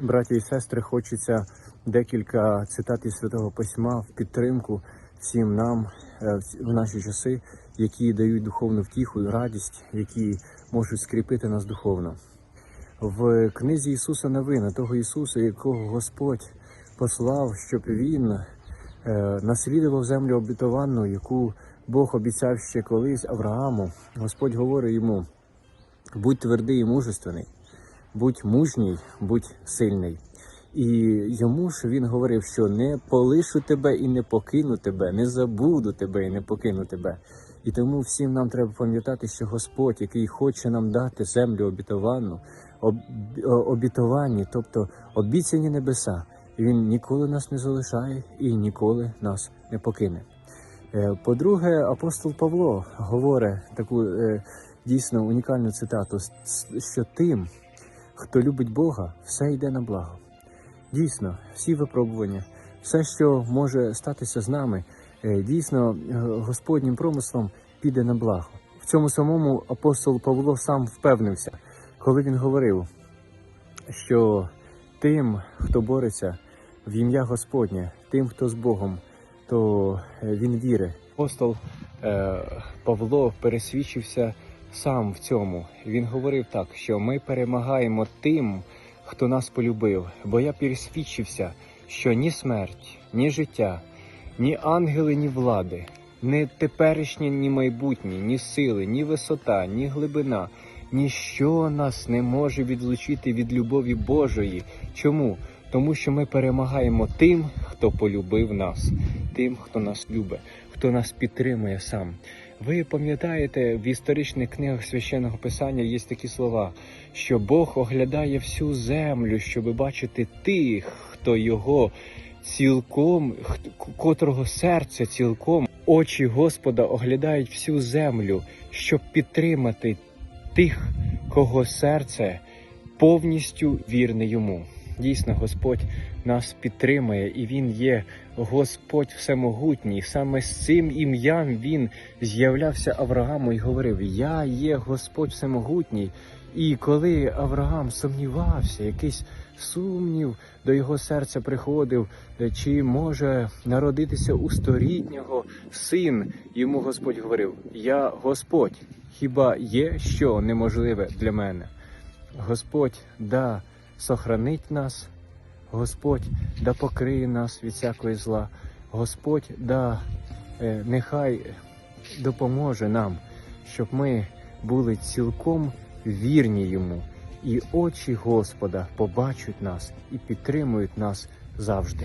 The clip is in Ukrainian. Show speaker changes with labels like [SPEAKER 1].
[SPEAKER 1] Браті і сестри, хочеться декілька цитат із Святого Письма в підтримку всім нам е, в наші часи, які дають духовну втіху радість, які можуть скріпити нас духовно. В книзі Ісуса Новина, того Ісуса, якого Господь послав, щоб Він е, наслідував землю обітованну, яку Бог обіцяв ще колись Аврааму. Господь говорить йому: будь твердий і мужественний, будь мужній, будь сильний. І йому ж він говорив, що не полишу тебе і не покину тебе, не забуду тебе і не покину тебе. І тому всім нам треба пам'ятати, що Господь, який хоче нам дати землю обітовану, об, обітовані, тобто обіцяні небеса, він ніколи нас не залишає і ніколи нас не покине. Е, По-друге, апостол Павло говорить таку е, дійсно унікальну цитату, що тим, хто любить Бога, все йде на благо. Дійсно, всі випробування, все, що може статися з нами, е, дійсно е, Господнім промислом піде на благо. В цьому самому апостол Павло сам впевнився, коли він говорив, що тим, хто бореться в ім'я Господнє, тим, хто з Богом, то е, він вірить. Апостол Павло пересвідчився сам в цьому. Він говорив так, що ми перемагаємо тим, хто нас полюбив, бо я пересвідчився, що ні смерть, ні життя, ні ангели, ні влади, ні теперішнє, ні майбутнє, ні сили, ні висота, ні глибина, ніщо нас не може відлучити від любові Божої. Чому? Тому що ми перемагаємо тим, хто полюбив нас, тим, хто нас любить, хто нас підтримує сам. Ви пам'ятаєте, в історичних книгах священного писання є такі слова, що Бог оглядає всю землю, щоб бачити тих, хто його цілком, котрого серця цілком очі Господа оглядають всю землю, щоб підтримати тих, кого серце повністю вірне йому. Дійсно, Господь нас підтримує, і Він є Господь Всемогутній. Саме з цим ім'ям Він з'являвся Аврааму і говорив: Я є Господь Всемогутній. І коли Авраам сумнівався, якийсь сумнів до його серця приходив, чи може народитися у сторітнього син, йому Господь говорив: Я Господь, хіба є що неможливе для мене? Господь да сохранить нас, Господь да покриє нас від всякої зла, Господь да е, нехай допоможе нам, щоб ми були цілком вірні йому, і очі Господа побачать нас і підтримують нас завжди.